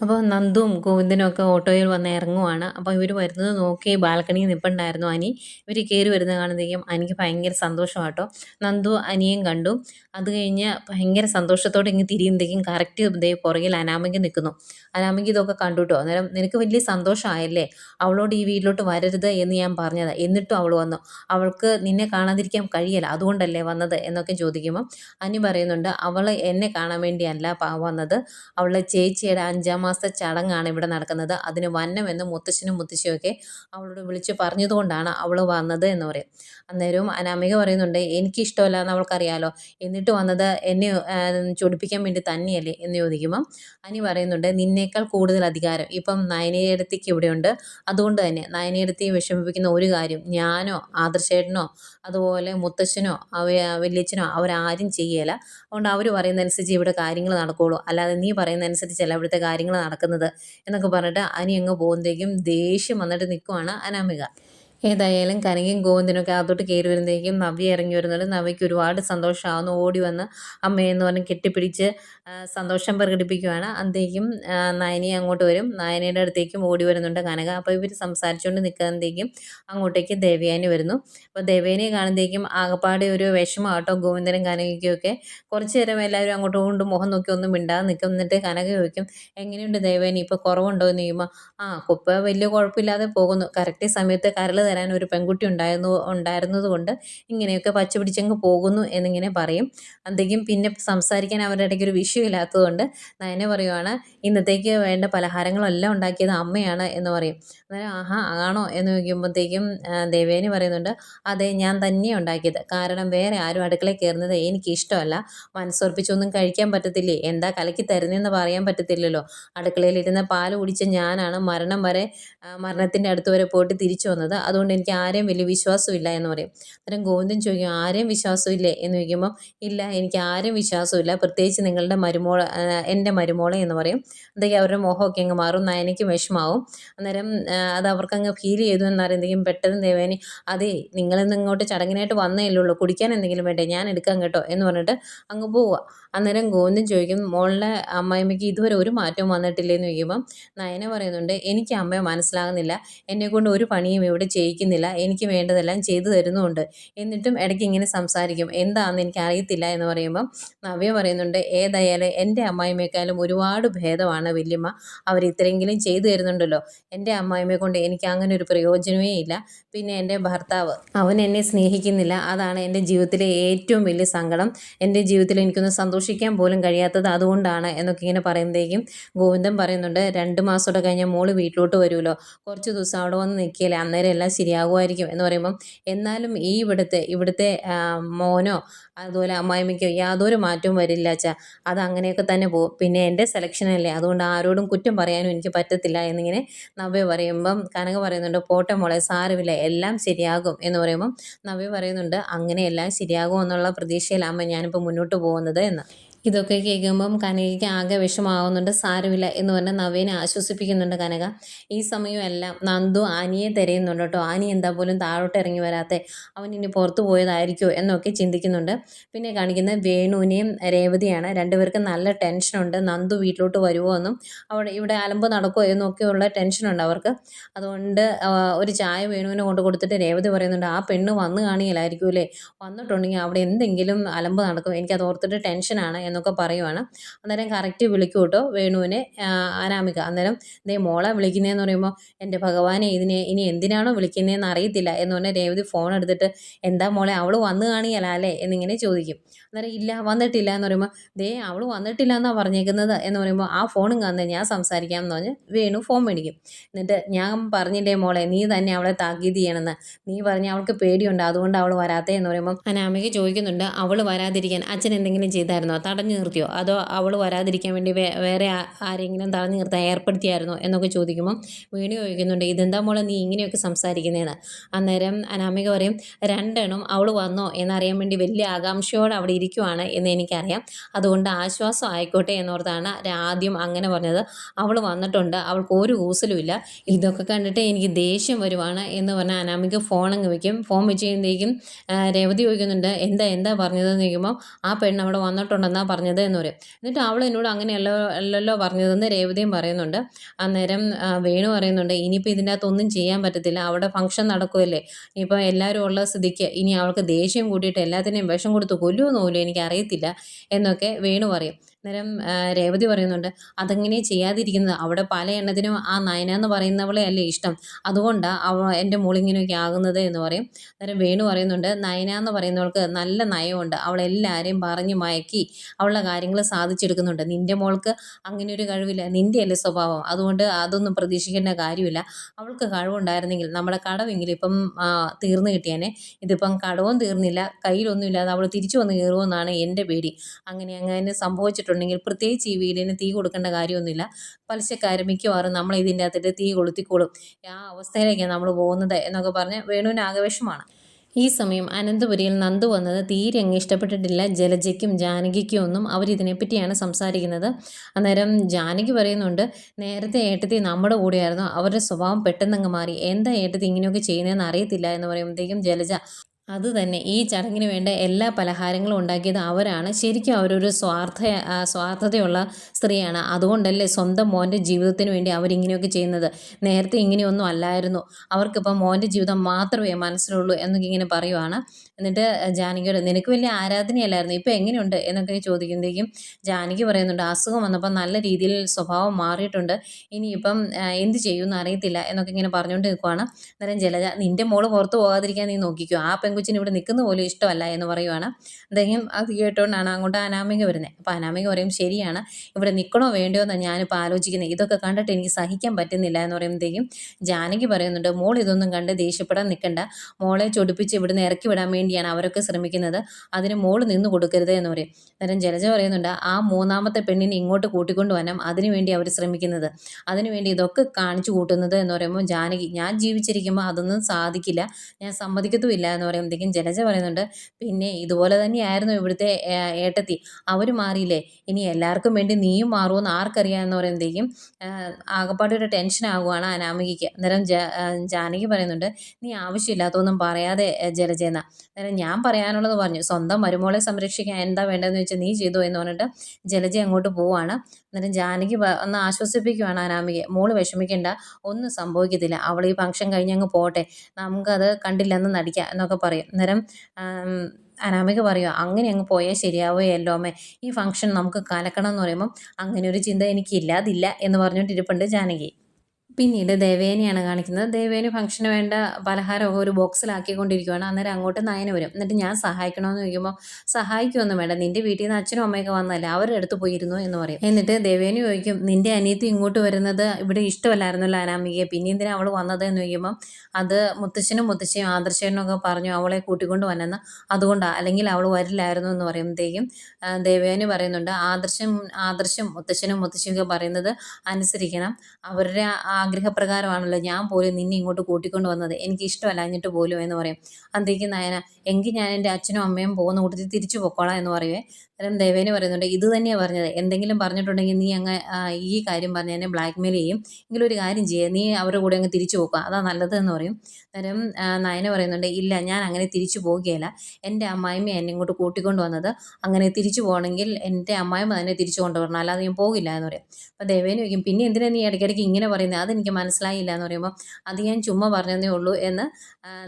അപ്പോൾ നന്ദും ഗോവിന്ദനും ഒക്കെ ഓട്ടോയിൽ വന്ന് ഇറങ്ങുവാണ്. അപ്പോൾ ഇവർ വരുന്നത് നോക്കി ബാൽക്കണിയിൽ നിൽപ്പുണ്ടായിരുന്നു അനി. ഇവർ കയറി വരുന്ന കാണുന്നതേക്കും അനിക്ക് ഭയങ്കര സന്തോഷമാട്ടോ. നന്ദു അനിയും കണ്ടു. അത് കഴിഞ്ഞ് ഭയങ്കര സന്തോഷത്തോടെ ഇങ്ങ് തിരിയുമ്പോഴത്തേക്കും കറക്റ്റ് ഇതേ പുറകിൽ അനാമിക നിൽക്കുന്നു. അനാമിക ഇതൊക്കെ കണ്ടുട്ടോ അന്നേരം നിനക്ക് വലിയ സന്തോഷമായല്ലേ? അവളോട് ഈ വീട്ടിലോട്ട് വരരുത് എന്ന് ഞാൻ പറഞ്ഞത്. എന്നിട്ടും അവൾ വന്നു. അവൾക്ക് നിന്നെ കാണാതിരിക്കാൻ കഴിയല്ല. അതുകൊണ്ടല്ലേ വന്നത് എന്നൊക്കെ ചോദിക്കുമ്പോൾ അനി പറയുന്നുണ്ട്. അവൾ എന്നെ കാണാൻ വേണ്ടിയല്ല വന്നത്. അവളുടെ ചേച്ചിയുടെ അഞ്ചാം മാസത്തെ ചടങ്ങാണ് ഇവിടെ നടക്കുന്നത്. അതിന് വന്നമെന്ന് മുത്തശ്ശനും മുത്തശ്ശിയൊക്കെ അവളോട് വിളിച്ച് പറഞ്ഞതുകൊണ്ടാണ് അവൾ വന്നത് എന്ന് പറയും. അന്നേരവും അനാമിക പറയുന്നുണ്ട് എനിക്കിഷ്ടമല്ല എന്ന് അവൾക്കറിയാലോ. എന്നിട്ട് വന്നത് എന്നെ ചൊടിപ്പിക്കാൻ വേണ്ടി തന്നെയല്ലേ? എന്ന് ചോദിക്കുമ്പം അനി പറയുന്നുണ്ട് നിന്നേക്കാൾ കൂടുതൽ അധികാരം ഇപ്പം നയനയടുത്തേക്ക് ഇവിടെയുണ്ട്. അതുകൊണ്ട് തന്നെ നയനയടുത്തിയെ വിഷമിപ്പിക്കുന്ന ഒരു കാര്യം ഞാനോ ആദർശേട്ടനോ അതുപോലെ മുത്തശ്ശനോ വല്യച്ഛനോ അവരാരും ചെയ്യല. അതുകൊണ്ട് അവർ പറയുന്നതനുസരിച്ച് ഇവിടെ കാര്യങ്ങൾ നടക്കുകയുള്ളൂ അല്ലാതെ നീ പറയുന്നതനുസരിച്ചല്ല ഇവിടുത്തെ കാര്യങ്ങൾ നടക്കുന്നത് എന്നൊക്കെ പറഞ്ഞിട്ട് അനി അങ്ങ് പോകുന്നതേക്കും ദേഷ്യം വന്നിട്ട് നിൽക്കുവാണ് അനാമിക. ഏതായാലും കനകയും ഗോവിന്ദനൊക്കെ അകത്തോട്ട് കയറി വരുമ്പോഴേക്കും നവ്യ ഇറങ്ങി വരുന്നുണ്ട്. നവ്യയ്ക്ക് ഒരുപാട് സന്തോഷമാവുന്നു ഓടി വന്ന് അമ്മയെന്ന് പറഞ്ഞ് കെട്ടിപ്പിടിച്ച് സന്തോഷം പ്രകടിപ്പിക്കുവാണ്. അന്തേക്കും നയനി അങ്ങോട്ട് വരും. നയനയുടെ അടുത്തേക്കും ഓടി വരുന്നുണ്ട് കനക. അപ്പോൾ ഇവർ സംസാരിച്ചുകൊണ്ട് നിൽക്കുന്നതേക്കും അങ്ങോട്ടേക്ക് ദേവയാനി വരുന്നു. അപ്പോൾ ദേവയാനി കാണുന്നതേക്കും ആകപ്പാടെ ഒരു വിഷമം കേട്ടോ ഗോവിന്ദനും കനകയ്ക്കും ഒക്കെ. കുറച്ച് നേരം എല്ലാവരും അങ്ങോട്ട് കൊണ്ട് മുഖം നോക്കി ഒന്നും മിണ്ടാതെ നിൽക്കും എന്നിട്ട് കനക ചോദിക്കും എങ്ങനെയുണ്ട് ദേവയാനി? ഇപ്പോൾ കുറവുണ്ടോ? എന്ന് ചോദിക്കുമ്പോൾ ആ കുപ്പ വലിയ കുഴപ്പമില്ലാതെ പോകുന്നു. കറക്റ്റ് സമയത്ത് കരൾ തരാൻ ഒരു പെൺകുട്ടി ഉണ്ടായിരുന്നു ഉണ്ടായിരുന്നതുകൊണ്ട് ഇങ്ങനെയൊക്കെ പച്ച പിടിച്ചങ്ങ് പോകുന്നു എന്നിങ്ങനെ പറയും. അന്തേക്കും പിന്നെ സംസാരിക്കാൻ അവരുടെ ഇടയ്ക്ക് ഒരു വിഷയമില്ലാത്തതുകൊണ്ട് നയനെ പറയുവാണ് ഇന്നത്തേക്ക് വേണ്ട പലഹാരങ്ങളെല്ലാം ഉണ്ടാക്കിയത് അമ്മയാണ് എന്ന് പറയും. അന്നേരം ആഹാ ആണോ? എന്ന് ചോദിക്കുമ്പോഴത്തേക്കും ദേവേനി പറയുന്നുണ്ട് അതെ ഞാൻ തന്നെ ഉണ്ടാക്കിയത്. കാരണം വേറെ ആരും അടുക്കളയിൽ കയറുന്നത് എനിക്ക് ഇഷ്ടമല്ല. മനസ്സുറപ്പിച്ചൊന്നും കഴിക്കാൻ പറ്റത്തില്ലേ? എന്താ കലക്കി തരുന്നതെന്ന് പറയാൻ പറ്റത്തില്ലല്ലോ. അടുക്കളയിലിരുന്ന പാൽ കുടിച്ച ഞാനാണ് മരണം വരെ മരണത്തിന്റെ അടുത്ത് വരെ പോയിട്ട് തിരിച്ചു വന്നത്. അതുകൊണ്ട് എനിക്ക് ആരെയും വലിയ വിശ്വാസമില്ല എന്ന് പറയും. അന്നേരം ഗോവിന്ദൻ ചോദിക്കും ആരെയും വിശ്വാസമില്ലേ? എന്ന് ചോദിക്കുമ്പോൾ ഇല്ല എനിക്ക് ആരും വിശ്വാസമില്ല. പ്രത്യേകിച്ച് നിങ്ങളുടെ മരുമോളെ ആ, എന്റെ മരുമോളെ എന്ന് പറയും. എന്തെങ്കിലും അവരുടെ മുഖമൊക്കെ അങ്ങ് മാറും. നയനയ്ക്ക് വിഷമാവും. അന്നേരം അത് അത് അവർക്കങ്ങ് ഫീൽ ചെയ്തു എന്നറിയുന്നെങ്കിലും പെട്ടെന്ന് ദേവേനി അതെ നിങ്ങളിന്ന് ഇങ്ങോട്ട് ചടങ്ങിനായിട്ട് വന്നേ ഉള്ളൂ കുടിക്കാൻ എന്തെങ്കിലും വേണ്ടേ? ഞാൻ എടുക്കാം കേട്ടോ. എന്ന് പറഞ്ഞിട്ട് അങ്ങ് പോവുക അന്നേരം ഗോവിന്ദൻ ചോദിക്കും മോളിലെ അമ്മായിമ്മയ്ക്ക് ഇതുവരെ ഒരു മാറ്റവും വന്നിട്ടില്ലെന്ന് ചോദിക്കുമ്പം നയന പറയുന്നുണ്ട് എനിക്ക് അമ്മയെ മനസ്സിലാകുന്നില്ല. എന്നെക്കൊണ്ട് ഒരു പണിയും ഇവിടെ ചെയ്യിക്കുന്നില്ല. എനിക്ക് വേണ്ടതെല്ലാം ചെയ്തു തരുന്നുമുണ്ട്. എന്നിട്ടും ഇടയ്ക്ക് ഇങ്ങനെ സംസാരിക്കും. എന്താണെന്ന് എനിക്ക് അറിയത്തില്ല എന്ന് പറയുമ്പം നവ്യ പറയുന്നുണ്ട് ഏതായാലും എന്റെ അമ്മായിമ്മയെക്കാളും ഒരുപാട് ഭേദമാണ് വല്യമ്മ. അവർ ഇത്രയെങ്കിലും ചെയ്തു തരുന്നുണ്ടല്ലോ. എന്റെ അമ്മായിമ്മയെ കൊണ്ട് എനിക്ക് അങ്ങനെ ഒരു പ്രയോജനമേ ഇല്ല. പിന്നെ എന്റെ ഭർത്താവ് അവൻ എന്നെ സ്നേഹിക്കുന്നില്ല. അതാണ് എന്റെ ജീവിതത്തിലെ ഏറ്റവും വലിയ സങ്കടം. എന്റെ ജീവിതത്തിൽ എനിക്കൊന്ന് സന്തോഷിക്കാൻ പോലും കഴിയാത്തത് അതുകൊണ്ടാണ് എന്നൊക്കെ ഇങ്ങനെ പറയുമ്പോഴേക്കും ഗോവിന്ദൻ പറയുന്നുണ്ട് രണ്ട് മാസത്തോടെ കഴിഞ്ഞാൽ മോൾ വീട്ടിലോട്ട് വരുമല്ലോ. കുറച്ച് ദിവസം അവിടെ വന്ന് നിൽക്കിയല്ലേ അന്നേരം എല്ലാം ശരിയാകുമായിരിക്കും. എന്ന് പറയുമ്പം എന്നാലും ഈ ഇവിടുത്തെ ഇവിടുത്തെ മോനോ അതുപോലെ അമ്മായിമ്മയ്ക്കോ യാതൊരു മാറ്റവും വരില്ല അച്ഛാ. അത് അങ്ങനെയൊക്കെ തന്നെ പോകും. പിന്നെ എന്റെ സെലക്ഷനല്ലേ? അതുകൊണ്ട് ആരോടും കുറ്റം പറയാനും എനിക്ക് പറ്റത്തില്ല എന്നിങ്ങനെ നവ്യ പറയുമ്പം കനക പറയുന്നുണ്ട് പോട്ടെ മോളെ സാരമില്ല എല്ലാം ശരിയാകും. എന്ന് പറയുമ്പം നവ്യ പറയുന്നുണ്ട് അങ്ങനെ എല്ലാം ശരിയാകും എന്നുള്ള പ്രതീക്ഷയിലാകുമ്പോൾ ഞാനിപ്പോൾ മുന്നോട്ട് പോകുന്നത് എന്ന്. ഇതൊക്കെ കേൾക്കുമ്പം കനകയ്ക്ക് ആകെ വിഷമാവുന്നുണ്ട് സാരമില്ല എന്ന് പറഞ്ഞ് നവീനെ ആശ്വസിപ്പിക്കുന്നുണ്ട് കനക. ഈ സമയമെല്ലാം നന്ദു ആനിയെ തിരയുന്നുണ്ട് കേട്ടോ. ആനി എന്താ പോലും താഴോട്ട് ഇറങ്ങി വരാത്തെ. അവൻ ഇനി പുറത്തു പോയതായിരിക്കുമോ എന്നൊക്കെ ചിന്തിക്കുന്നുണ്ട്. പിന്നെ കാണിക്കുന്നത് വേണുവിനെയും രേവതിയാണ്. രണ്ടുപേർക്കും നല്ല ടെൻഷനുണ്ട്. നന്ദു വീട്ടിലോട്ട് വരുമോ എന്നും അവിടെ ഇവിടെ അലമ്പ് നടക്കുമോ എന്നൊക്കെയുള്ള ടെൻഷനുണ്ട് അവർക്ക്. അതുകൊണ്ട് ഒരു ചായ വേണുവിനെ കൊണ്ട് കൊടുത്തിട്ട് രേവതി പറയുന്നുണ്ട് ആ പെണ്ണ് വന്നു കാണിയില്ലായിരിക്കും അല്ലേ വന്നിട്ടുണ്ടെങ്കിൽ അവിടെ എന്തെങ്കിലും അലമ്പ് നടക്കും. എനിക്കത് ഓർത്തിട്ട് ടെൻഷനാണ്. എന്നൊക്കെ പറയുവാണ്. അന്നേരം കറക്റ്റ് വിളിക്കും കേട്ടോ വേണുവിനെ അനാമിക. അന്നേരം ദേ മോളെ വിളിക്കുന്നതെന്ന് പറയുമ്പോൾ എന്റെ ഭഗവാനെ ഇതിനെ ഇനി എന്തിനാണോ വിളിക്കുന്നതെന്ന് അറിയത്തില്ല. എന്ന് പറഞ്ഞാൽ രേവതി ഫോൺ എടുത്തിട്ട് എന്താ മോളെ അവൾ വന്നു കാണിയല്ല അല്ലേ? എന്നിങ്ങനെ ചോദിക്കും. അന്നേരം ഇല്ല വന്നിട്ടില്ല. എന്ന് പറയുമ്പോൾ ദേ അവൾ വന്നിട്ടില്ല എന്നാണ് പറഞ്ഞേക്കുന്നത്. എന്ന് പറയുമ്പോൾ ആ ഫോണും കാണുന്നത് ഞാൻ സംസാരിക്കാം എന്ന് പറഞ്ഞ് വേണു ഫോൺ മേടിക്കും. എന്നിട്ട് ഞാൻ പറഞ്ഞില്ലേ മോളെ നീ തന്നെ അവളെ താക്കീത് ചെയ്യണമെന്ന് നീ പറഞ്ഞ അവൾക്ക് പേടിയുണ്ട് അതുകൊണ്ട് അവൾ വരാത്തേ എന്ന് പറയുമ്പോൾ അനാമിക ചോദിക്കുന്നുണ്ട് അവൾ വരാതിരിക്കാൻ അച്ഛൻ എന്തെങ്കിലും ചെയ്തായിരുന്നോ? തടഞ്ഞു നിർത്തിയോ? അതോ അവൾ വരാതിരിക്കാൻ വേണ്ടി വേറെ ആരെങ്കിലും തടഞ്ഞു നിർത്താൻ ഏർപ്പെടുത്തിയായിരുന്നോ എന്നൊക്കെ ചോദിക്കുമ്പോൾ വീണു ചോദിക്കുന്നുണ്ട് ഇതെന്താ മോളെ നീ ഇങ്ങനെയൊക്കെ സംസാരിക്കുന്നതെന്ന് അന്നേരം അനാമിക പറയും രണ്ടെണ്ണം അവൾ വന്നോ എന്നറിയാൻ വേണ്ടി വലിയ ആകാംക്ഷയോടെ അവിടെ ഇരിക്കുവാണ് എന്ന് എനിക്കറിയാം. അതുകൊണ്ട് ആശ്വാസം ആയിക്കോട്ടെ എന്നോർത്താണ് ആദ്യം അങ്ങനെ പറഞ്ഞത്. അവൾ വന്നിട്ടുണ്ട് അവൾക്ക് ഒരു കൂസലുമില്ല ഇതൊക്കെ കണ്ടിട്ട് എനിക്ക് ദേഷ്യം വരുവാണ് എന്ന് പറഞ്ഞാൽ അനാമിക ഫോൺ അങ്ങ് വയ്ക്കും ഫോൺ വെച്ച് കഴിയുമ്പോഴേക്കും രേവതി ചോദിക്കുന്നുണ്ട് എന്താ എന്താ പറഞ്ഞതെന്ന് ചോദിക്കുമ്പോൾ ആ പെണ്ണ് അവിടെ വന്നിട്ടുണ്ടെന്നാ പറഞ്ഞത് എന്ന് പറയും എന്നിട്ട് അവൾ എന്നോട് അങ്ങനെയല്ലോ അല്ലല്ലോ പറഞ്ഞതെന്ന് രേവതിയും പറയുന്നുണ്ട്. അന്നേരം വേണു പറയുന്നുണ്ട് ഇനിയിപ്പോൾ ഇതിന്റെ അകത്തൊന്നും ചെയ്യാൻ പറ്റത്തില്ല. അവിടെ ഫംഗ്ഷൻ നടക്കുമല്ലേ ഇനിയിപ്പോൾ എല്ലാവരും ഉള്ള സ്ഥിതിക്ക് ഇനി അവൾക്ക് ദേഷ്യം കൂട്ടിയിട്ട് എല്ലാത്തിനെയും വിഷം കൊടുത്ത് കൊല്ലുമെന്ന് പോലും എനിക്ക് അറിയത്തില്ല എന്നൊക്കെ വേണു പറയും. അന്നേരം രേവതി പറയുന്നുണ്ട് അതങ്ങനെ ചെയ്യാതിരിക്കുന്നത്. അവിടെ പല എണ്ണത്തിനും ആ നയന എന്ന് പറയുന്നവളെ അല്ലേ ഇഷ്ടം. അതുകൊണ്ടാണ് അവ എന്റെ മോളിങ്ങനെയൊക്കെ ആകുന്നത് എന്ന് പറയും. അന്നേരം വേണു പറയുന്നുണ്ട് നയന എന്ന് പറയുന്നവൾക്ക് നല്ല നയമുണ്ട് അവളെല്ലാവരെയും പറഞ്ഞു മയക്കി അവളുടെ കാര്യങ്ങൾ സാധിച്ചെടുക്കുന്നുണ്ട്. നിന്റെ മോൾക്ക് അങ്ങനെ ഒരു കഴിവില്ല. നിന്റെ അല്ലേ സ്വഭാവം. അതുകൊണ്ട് അതൊന്നും പ്രതീക്ഷിക്കേണ്ട കാര്യമില്ല. അവൾക്ക് കഴിവുണ്ടായിരുന്നെങ്കിൽ നമ്മുടെ കടവെങ്കിലും ഇപ്പം തീർന്നു കിട്ടിയേനെ. ഇതിപ്പം കടവും തീർന്നില്ല. കയ്യിലൊന്നുമില്ലാതെ അവൾ തിരിച്ചു വന്ന് കയറുമെന്നാണ് എന്റെ പേടി. അങ്ങനെ അങ്ങനെ സംഭവിച്ചിട്ടുണ്ടെങ്കിൽ പ്രത്യേകിച്ച് ഈ വീടിന് തീ കൊടുക്കേണ്ട കാര്യമൊന്നുമില്ല. പലിശക്കാർ മിക്കവാറും നമ്മൾ ഇതിന്റെ അകത്തിട്ട് തീ കൊളുത്തിക്കോളും. ആ അവസ്ഥയിലേക്കാണ് നമ്മൾ പോകുന്നത് എന്നൊക്കെ പറഞ്ഞ് വേണുവിന് ആകവേശമാണ് ഈ സമയം അനന്തപുരിയിൽ നന്ദു വന്നത് തീരെ അങ്ങ് ഇഷ്ടപ്പെട്ടിട്ടില്ല. ജലജയ്ക്കും ജാനകിക്കും ഒന്നും അവരിതിനെപ്പറ്റിയാണ് സംസാരിക്കുന്നത്. അന്നേരം ജാനകി പറയുന്നുണ്ട് നേരത്തെ ഏട്ടത്തി നമ്മുടെ കൂടെയായിരുന്നു. അവരുടെ സ്വഭാവം പെട്ടെന്നങ്ങ് മാറി. എന്താ ഏട്ടത്തി ഇങ്ങനെയൊക്കെ ചെയ്യുന്നതെന്ന് അറിയത്തില്ല എന്ന് പറയുമ്പോഴത്തേക്കും ജലജ അത് തന്നെ ഈ ചടങ്ങിന് വേണ്ട എല്ലാ പലഹാരങ്ങളും ഉണ്ടാക്കിയത് അവരാണ്. ശരിക്കും അവരൊരു സ്വാർത്ഥ സ്വാർത്ഥതയുള്ള സ്ത്രീയാണ്. അതുകൊണ്ടല്ലേ സ്വന്തം മോന്റെ ജീവിതത്തിന് വേണ്ടി അവരിങ്ങനെയൊക്കെ ചെയ്യുന്നത്. നേരത്തെ ഇങ്ങനെയൊന്നും അല്ലായിരുന്നു. അവർക്കിപ്പം മോന്റെ ജീവിതം മാത്രമേ മനസ്സിലുള്ളൂ എന്നൊക്കെ ഇങ്ങനെ പറയുവാണ്. എന്നിട്ട് ജാനകിയോട് നിനക്ക് വലിയ ആരാധനയല്ലായിരുന്നു? ഇപ്പം എങ്ങനെയുണ്ട്? എന്നൊക്കെ ചോദിക്കുമ്പോഴേക്കും ജാനകി പറയുന്നുണ്ട് അസുഖം വന്നപ്പോൾ നല്ല രീതിയിൽ സ്വഭാവം മാറിയിട്ടുണ്ട്. ഇനിയിപ്പം എന്ത് ചെയ്യുമെന്ന് അറിയത്തില്ല എന്നൊക്കെ ഇങ്ങനെ പറഞ്ഞുകൊണ്ട് നിൽക്കുവാണ് അന്നേരം ജലജ നിന്റെ മോൾ പുറത്ത് പോകാതിരിക്കാൻ നീ നോക്കിക്കോ. ആ പെങ്കുച്ചിന് ഇവിടെ നിൽക്കുന്ന പോലും ഇഷ്ടമല്ല എന്ന് പറയുവാണ്. അദ്ദേഹം അത് കേട്ടുകൊണ്ടാണ് അങ്ങോട്ട് അനാമിക വരുന്നത് അപ്പോൾ അനാമിക പറയും ശരിയാണ്. ഇവിടെ നിൽക്കണോ വേണ്ടോ എന്ന് ഞാനിപ്പോൾ ആലോചിക്കുന്നത്. ഇതൊക്കെ കണ്ടിട്ട് എനിക്ക് സഹിക്കാൻ പറ്റുന്നില്ല എന്ന് പറയുമ്പോഴത്തേക്കും ജാനകി പറയുന്നുണ്ട് മോൾ ഇതൊന്നും കണ്ട് ദേഷ്യപ്പെടാൻ നിൽക്കണ്ട. മോളെ ചൊടിപ്പിച്ച് ഇവിടുന്ന് ഇറക്കി വിടാൻ വേണ്ടിയാണ് അവരൊക്കെ ശ്രമിക്കുന്നത്. അതിന് മോൾ നിന്ന് കൊടുക്കരുത് എന്ന് പറയും. അന്നേരം ജലജ പറയുന്നുണ്ട് ആ മൂന്നാമത്തെ പെണ്ണിനെ ഇങ്ങോട്ട് കൂട്ടിക്കൊണ്ട് വരാം അതിനുവേണ്ടി അവർ ശ്രമിക്കുന്നത്. അതിനുവേണ്ടി ഇതൊക്കെ കാണിച്ചു കൂട്ടുന്നത് എന്ന് പറയുമ്പോൾ ജാനകി ഞാൻ ജീവിച്ചിരിക്കുമ്പോൾ അതൊന്നും സാധിക്കില്ല. ഞാൻ സമ്മതിക്കത്തുമില്ല എന്ന് പറയുമ്പോഴത്തേക്കും ജലജ പറയുന്നുണ്ട് പിന്നെ ഇതുപോലെ തന്നെയായിരുന്നു ഇവിടുത്തെ ഏട്ടത്തി. അവർ മാറിയില്ലേ? ഇനി എല്ലാവർക്കും വേണ്ടി നീയും മാറുമെന്ന് ആർക്കറിയാമെന്ന് പറയുമ്പോഴത്തേക്കും ആകപ്പാടെ ഒരു ടെൻഷൻ ആകുവാണ് അനാമികയ്ക്ക്. അന്നേരം ജാനകി പറയുന്നുണ്ട് നീ ആവശ്യമില്ലാത്തൊന്നും പറയാതെ ജലജേന്ന അന്നേരം ഞാൻ പറയാനുള്ളത് പറഞ്ഞു സ്വന്തം മരുമോളെ സംരക്ഷിക്കാൻ എന്താ വേണ്ടതെന്ന് വെച്ചാൽ നീ ചെയ്തു എന്ന് പറഞ്ഞിട്ട് ജലജ അങ്ങോട്ട് പോവാണ്. അന്നേരം ജാനകി ഒന്ന് ആശ്വസിപ്പിക്കുവാണ് അനാമികയെ. മോൾ വിഷമിക്കേണ്ട ഒന്നും സംഭവിക്കത്തില്ല. അവൾ ഈ ഫംഗ്ഷൻ കഴിഞ്ഞ് അങ്ങ് പോട്ടെ. നമുക്കത് കണ്ടില്ലെന്ന് നടിക്കാം എന്നൊക്കെ പറയും. അന്നേരം ആം, അനാമിക പറയുക അങ്ങനെ അങ്ങ് പോയാൽ ശരിയാവുകയല്ലോ അമ്മേ. ഈ ഫംഗ്ഷൻ നമുക്ക് കലക്കണം എന്ന് പറയുമ്പം അങ്ങനെ ഒരു ചിന്ത എനിക്കില്ലാതില്ല എന്ന് പറഞ്ഞുകൊണ്ടിരിപ്പുണ്ട് ജാനകി. പിന്നീട് ദേവേനെയാണ് കാണിക്കുന്നത്. ദേവേന് ഫംഗ്ഷന് വേണ്ട പലഹാരമൊക്കെ ഒരു ബോക്സിലാക്കിക്കൊണ്ടിരിക്കുകയാണ് അന്നേരം അങ്ങോട്ട് നയന വരും. എന്നിട്ട് ഞാൻ സഹായിക്കണമെന്ന് ചോദിക്കുമ്പോൾ സഹായിക്കുമൊന്നും വേണ്ട. നിന്റെ വീട്ടിൽ നിന്ന് അച്ഛനും അമ്മയൊക്കെ വന്നതല്ല? അവരുടെ അടുത്ത് പോയിരുന്നു എന്ന് പറയും. എന്നിട്ട് ദേവേന് ചോദിക്കും നിന്റെ അനിയത്തി ഇങ്ങോട്ട് വരുന്നത് ഇവിടെ ഇഷ്ടമല്ലായിരുന്നല്ലോ അനാമികയെ. പിന്നെ എന്തിനാ അവൾ വന്നത്? എന്ന് ചോദിക്കുമ്പോൾ അത് മുത്തശ്ശനും മുത്തശ്ശിയും ആദർശനും ഒക്കെ പറഞ്ഞു അവളെ കൂട്ടിക്കൊണ്ട് വന്നെന്ന്. അതുകൊണ്ടാണ് അല്ലെങ്കിൽ അവൾ വരില്ലായിരുന്നു എന്ന് പറയുമ്പോഴത്തേക്കും ആ, ദേവേന് പറയുന്നുണ്ട് ആദർശം ആദർശം മുത്തശ്ശനും മുത്തശ്ശിയും ഒക്കെ പറയുന്നത് അനുസരിക്കണം. അവരുടെ ആഗ്രഹപ്രകാരമാണല്ലോ ഞാൻ പോലും നിന്നെ ഇങ്ങോട്ട് കൂട്ടിക്കൊണ്ട് വന്നത്. എനിക്ക് ഇഷ്ടമല്ലാഞ്ഞിട്ട് പോലും എന്ന് പറയും. അന്തേക്ക് നയന എങ്കിൽ ഞാൻ എന്റെ അച്ഛനും അമ്മയും പോകുന്ന കൂട്ടത്തിൽ തിരിച്ചു പൊക്കോളാം എന്ന് പറയുവേ. അന്നേരം ദേവേനെ പറയുന്നുണ്ട് ഇത് തന്നെയാണ് പറഞ്ഞത്. എന്തെങ്കിലും പറഞ്ഞിട്ടുണ്ടെങ്കിൽ നീ അങ്ങ് ഈ കാര്യം പറഞ്ഞ് എന്നെ ബ്ലാക്ക് മെയിൽ ചെയ്യും. എങ്കിലും ഒരു കാര്യം ചെയ്യുക നീ അവരുടെ കൂടെ അങ്ങ് തിരിച്ചു പോക്കുക അതാ നല്ലത് എന്ന് പറയും. അന്നേരം നയന പറയുന്നുണ്ട് ഇല്ല ഞാൻ അങ്ങനെ തിരിച്ചു പോകുകയില്ല എന്റെ അമ്മായിമ്മ എന്നെ ഇങ്ങോട്ട് കൂട്ടിക്കൊണ്ട് വന്നത്. അങ്ങനെ തിരിച്ചു പോകണമെങ്കിൽ എന്റെ അമ്മായിമ്മ തന്നെ തിരിച്ചു കൊണ്ടുവരണം. അല്ലാതെ ഞാൻ പോകില്ല എന്ന് പറയും. അപ്പം ദേവേനെ ചോദിക്കും പിന്നെ എന്തിനാണ് നീ ഇടയ്ക്കിടയ്ക്ക് ഇങ്ങനെ പറയുന്നത് അതെനിക്ക് മനസ്സിലായില്ല എന്ന് പറയുമ്പോൾ അത് ഞാൻ ചുമ്മാ പറഞ്ഞതേ ഉള്ളൂ എന്ന്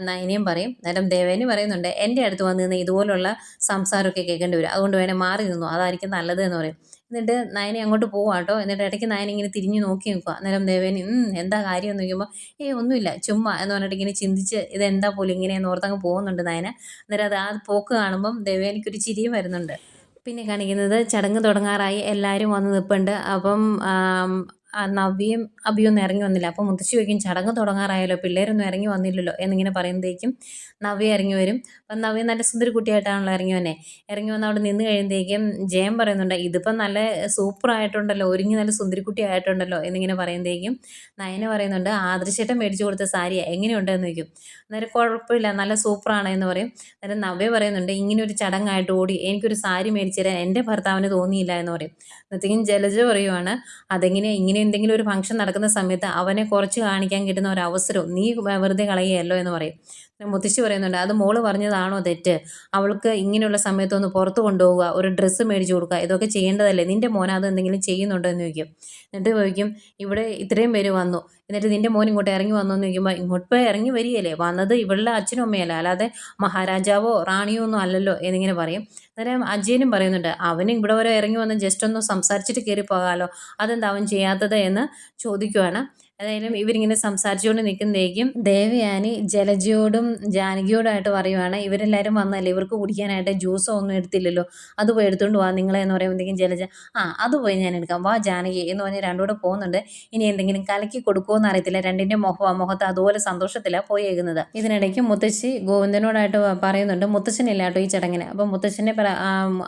നയനയും പറയും. നേരം ദേവേനും പറയുന്നുണ്ട് എന്റെ അടുത്ത് വന്ന് നിന്ന് ഇതുപോലുള്ള സംസാരമൊക്കെ കേൾക്കേണ്ടി വരും. അതുകൊണ്ട് വേണേൽ മാറി നിന്നു. അതായിരിക്കും നല്ലത് എന്ന് പറയും. എന്നിട്ട് നയനെ അങ്ങോട്ട് പോവാം കേട്ടോ എന്നിട്ട് ഇടയ്ക്ക് നയന ഇങ്ങനെ തിരിഞ്ഞ് നോക്കി നിൽക്കുക അന്നേരം ദേവേന് "ഉം, എന്താ കാര്യം? എന്ന് ചോദിക്കുമ്പോൾ ഏയ് ഒന്നുമില്ല. ചുമ്മാ എന്ന് പറഞ്ഞിട്ട് ഇങ്ങനെ ചിന്തിച്ച് ഇതെന്താ പോലും ഇങ്ങനെ ഓർത്തങ്ങ് പോകുന്നുണ്ട് നയന. അന്നേരം അത് ആ പോക്ക് കാണുമ്പം ദേവേനിക്കൊരു ചിരിയും വരുന്നുണ്ട്. പിന്നെ കാണിക്കുന്നത് ചടങ്ങ് തുടങ്ങാറായി. എല്ലാവരും വന്ന് നിൽപ്പുണ്ട് അപ്പം നവ്യയും അഭിയൊന്നും ഇറങ്ങി വന്നില്ല. അപ്പോൾ മുത്തശ്ശി ചോദിക്കും ചടങ്ങ് തുടങ്ങാറായാലോ പിള്ളേരൊന്നും ഇറങ്ങി വന്നില്ലല്ലോ? എന്നിങ്ങനെ പറയുമ്പോഴേക്കും നവ്യ ഇറങ്ങി വരും. അപ്പം നവ്യ നല്ല സുന്ദരി കുട്ടിയായിട്ടാണല്ലോ ഇറങ്ങി വന്നെ. ഇറങ്ങി വന്ന് അവിടെ നിന്ന് കഴിയുമ്പോഴേക്കും ജയം പറയുന്നുണ്ട് ഇതിപ്പം നല്ല സൂപ്പർ ആയിട്ടുണ്ടല്ലോ ഒരുങ്ങി നല്ല സുന്ദരിക്കുട്ടി ആയിട്ടുണ്ടല്ലോ എന്നിങ്ങനെ പറയുമ്പോഴേക്കും നയന പറയുന്നുണ്ട് ആദർശേട്ടൻ മേടിച്ചു കൊടുത്ത സാരി എങ്ങനെയുണ്ടെന്ന് ചോദിക്കും. അന്നേരം കുഴപ്പമില്ല നല്ല സൂപ്പറാണ് എന്ന് പറയും. അന്നേരം നവ്യ പറയുന്നുണ്ട് ഇങ്ങനെ ഒരു ചടങ്ങായിട്ട് ഓടി എനിക്കൊരു സാരി മേടിച്ചു തരാൻ എന്റെ ഭർത്താവിന് തോന്നിയില്ല എന്ന് പറയും. അന്നത്തേക്കും ജലജ പറയുവാണ് അതെങ്ങനെ ഇങ്ങനെ എന്തെങ്കിലും ഒരു ഫംഗ്ഷൻ നടക്കുന്ന സമയത്ത് അവനെ കുറച്ച് കാണിക്കാൻ കിട്ടുന്ന ഒരു അവസരവും നീ വെറുതെ കളയുകയല്ലോ എന്ന് പറയും. മുത്തശ്ശി പറയുന്നുണ്ട് അത് മോൾ പറഞ്ഞതാണോ തെറ്റ്? അവൾക്ക് ഇങ്ങനെയുള്ള സമയത്തൊന്ന് പുറത്ത് കൊണ്ടുപോവുക ഒരു ഡ്രസ്സ് മേടിച്ചു കൊടുക്കുക ഇതൊക്കെ ചെയ്യേണ്ടതല്ലേ? നിന്റെ മോൻ അത് എന്തെങ്കിലും ചെയ്യുന്നുണ്ടോ? എന്ന് ചോദിക്കും. എന്നിട്ട് ചോദിക്കും ഇവിടെ ഇത്രയും പേര് വന്നു. എന്നിട്ട് നിന്റെ മോൻ ഇങ്ങോട്ട് ഇറങ്ങി വന്നു? എന്ന് ചോദിക്കുമ്പോൾ ഇങ്ങോട്ട് ഇറങ്ങി വരികയല്ലേ? വന്നത് ഇവളുടെ അച്ഛനും അമ്മയല്ല? അല്ലാതെ മഹാരാജാവോ റാണിയോ ഒന്നും അല്ലല്ലോ? എന്നിങ്ങനെ പറയും. അന്നേരം അജയനും പറയുന്നുണ്ട് അവനും ഇവിടെ വരെ ഇറങ്ങി വന്ന് ജസ്റ്റ് ഒന്ന് സംസാരിച്ചിട്ട് കയറി പോകാമല്ലോ അതെന്താ അവൻ ചെയ്യാത്തത്? എന്ന് ചോദിക്കുവാണ്. ഏതായാലും ഇവരിങ്ങനെ സംസാരിച്ചുകൊണ്ട് നിൽക്കുന്നതേക്കും ദേവയാനി ജലജയോടും ജാനകിയോടായിട്ട് പറയുവാണ് ഇവരെല്ലാവരും വന്നല്ലേ ഇവർക്ക് കുടിക്കാനായിട്ട് ജ്യൂസോ ഒന്നും എടുത്തില്ലല്ലോ അത് പോയി എടുത്തുകൊണ്ട് വാ നിങ്ങളെ എന്ന് പറയുമ്പോഴത്തേക്കും ജലജ ആ അത് പോയി ഞാൻ എടുക്കാം വാ ജാനകി എന്ന് പറഞ്ഞ് രണ്ടുകൂടെ പോകുന്നുണ്ട്. ഇനി എന്തെങ്കിലും കലക്കി കൊടുക്കുമോ അറിയത്തില്ല രണ്ടിന്റെ മുഖം മുഖത്ത് അതുപോലെ സന്തോഷത്തിലാണ് പോയേക്കുന്നത്. ഇതിനിടയ്ക്ക് മുത്തശ്ശി ഗോവിന്ദനോടായിട്ട് പറയുന്നുണ്ട് മുത്തശ്ശനില്ല കേട്ടോ ഈ ചടങ്ങിന്? അപ്പം മുത്തശ്ശനെ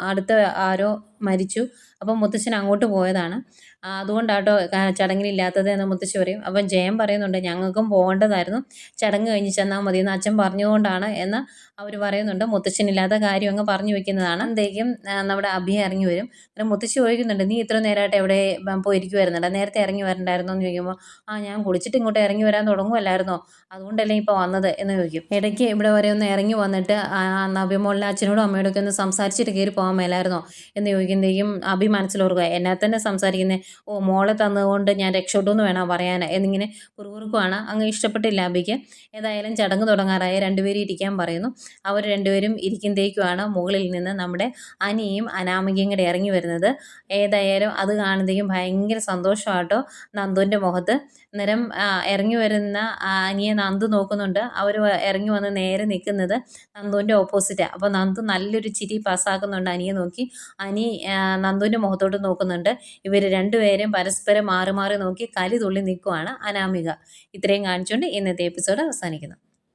അടുത്ത ആരോ മരിച്ചു അപ്പം മുത്തശ്ശൻ അങ്ങോട്ട് പോയതാണ്. അതുകൊണ്ടാട്ടോ ചടങ്ങിനില്ലാത്തത് എന്ന് മുത്തശ്ശി പറയും. അപ്പം ജയൻ പറയുന്നുണ്ട് ഞങ്ങൾക്കും പോകേണ്ടതായിരുന്നു. ചടങ്ങ് കഴിഞ്ഞ് ചെന്നാൽ മതി എന്ന് അച്ഛൻ പറഞ്ഞുകൊണ്ടാണ് എന്ന് അവർ പറയുന്നുണ്ട്. മുത്തശ്ശനില്ലാത്ത കാര്യം അങ്ങ് പറഞ്ഞു വെക്കുന്നതാണ്. എന്തേക്കും നമ്മുടെ അഭി ഇറങ്ങി വരും. അന്നേരം മുത്തശ്ശി ചോദിക്കുന്നുണ്ട് നീ ഇത്ര നേരമായിട്ട് എവിടെ പോയിരിക്കുമായിരുന്നുണ്ട് നേരത്തെ ഇറങ്ങി വരണ്ടായിരുന്നോ? എന്ന് ചോദിക്കുമ്പോൾ ആ ഞാൻ കുളിച്ചിട്ട് ഇങ്ങോട്ട് ഇറങ്ങി വരാൻ തുടങ്ങുമല്ലായിരുന്നോ അതുകൊണ്ടല്ലേ ഇപ്പോൾ വന്നത്? എന്ന് ചോദിക്കും. ഇടയ്ക്ക് ഇവിടെ വരെ ഒന്ന് ഇറങ്ങി വന്നിട്ട് നവ്യമോളിലെ അച്ഛനോടും അമ്മയോടൊക്കെ ഒന്ന് സംസാരിച്ചിട്ട് കയറി പോകാൻ മേലായിരുന്നോ? എന്ന് ചോദിക്കുമ്പോഴേക്കും അഭി മനസ്സിലോർക്കുക എന്നെ തന്നെ സംസാരിക്കുന്നത് ഓ മോളെ തന്നതുകൊണ്ട് ഞാൻ രക്ഷപ്പെട്ടു എന്ന് വേണം പറയാൻ എന്നിങ്ങനെ കുറുകുറുക്കുവാണ് അങ്ങ് ഇഷ്ടപ്പെട്ടില്ല അബിക്ക്. ഏതായാലും ചടങ്ങ് തുടങ്ങാറായി. രണ്ടുപേരും ഇരിക്കാൻ പറയുന്നു. അവർ രണ്ടുപേരും ഇരിക്കുമ്പോഴേക്കുമാണ് മുകളിൽ നിന്ന് നമ്മുടെ അനിയും അനാമികയും കൂടെ ഇറങ്ങി വരുന്നത്. ഏതായാലും അത് കാണുന്നതേക്കും ഭയങ്കര സന്തോഷമാട്ടോ നന്ദുവിന്റെ മുഖത്ത്. അന്നേരം ഇറങ്ങി വരുന്ന അനിയെ നന്ദു നോക്കുന്നുണ്ട്. അവർ ഇറങ്ങി വന്ന് നേരെ നിൽക്കുന്നത് നന്ദുവിന്റെ ഓപ്പോസിറ്റാണ് അപ്പോൾ നന്ദു നല്ലൊരു ചിരി പാസ്സാക്കുന്നുണ്ട് അനിയെ നോക്കി. അനി നന്ദുവിന്റെ മുഖത്തോട്ട് നോക്കുന്നുണ്ട്. ഇവർ രണ്ടുപേരും പരസ്പരം മാറി മാറി നോക്കി കലി തുള്ളി നിൽക്കുവാണ് അനാമിക. ഇത്രയും കാണിച്ചുകൊണ്ട് ഇന്നത്തെ എപ്പിസോഡ് അവസാനിക്കുന്നു.